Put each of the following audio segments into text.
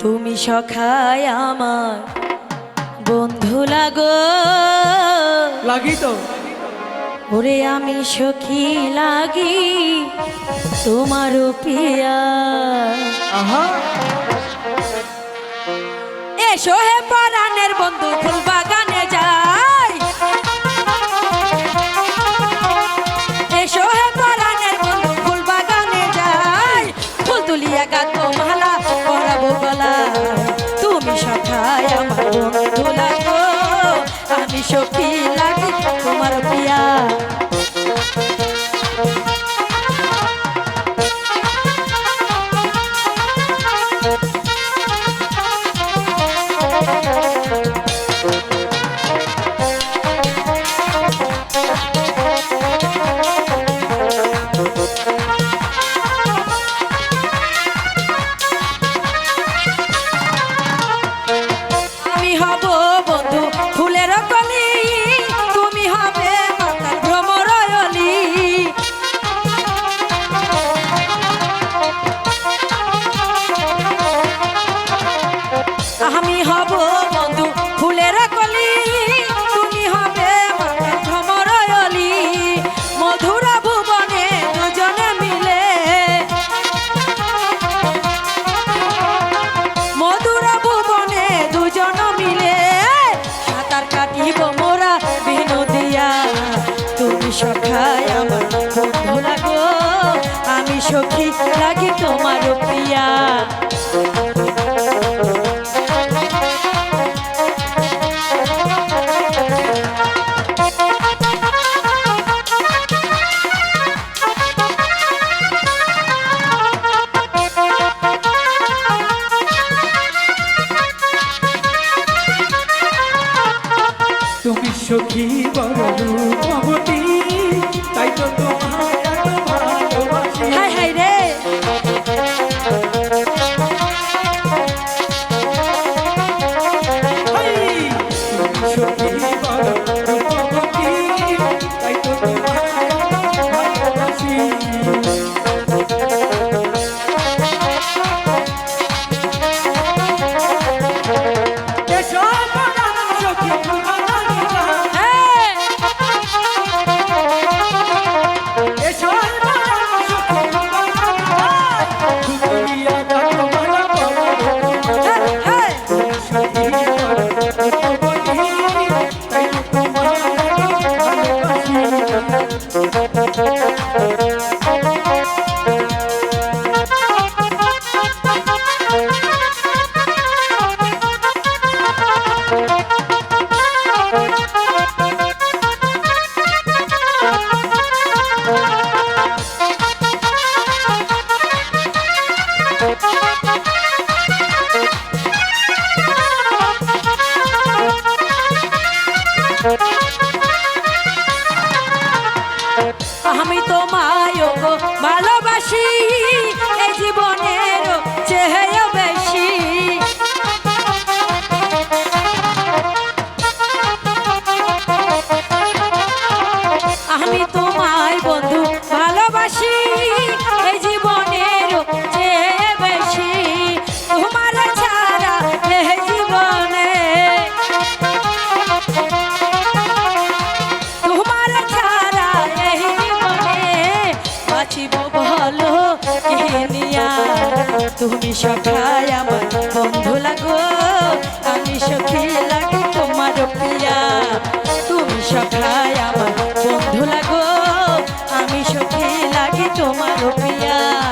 তুমি সখাই আমার বন্ধু লাগো। লাগি তো। ওরে আমি সখী লাগি তোমার পিয়া আহা। এ হে সখী লাগে তোমার পিয়া সখী লাগে তোমার প্রিয়া। তুমি সখী বড় Sure. আমি তোমার তুমি সখায় আমার বন্ধু লাগো। আমি সখী লাগি তোমার প্রিয়া। তুমি সখায় আমার বন্ধু লাগো। আমি সখী লাগি তোমার প্রিয়া।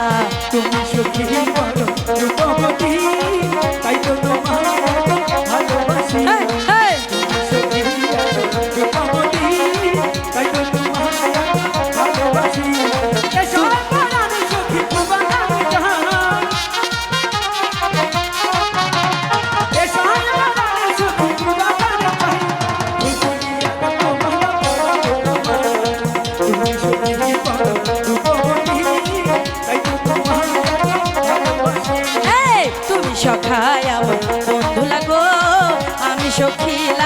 You chocolate.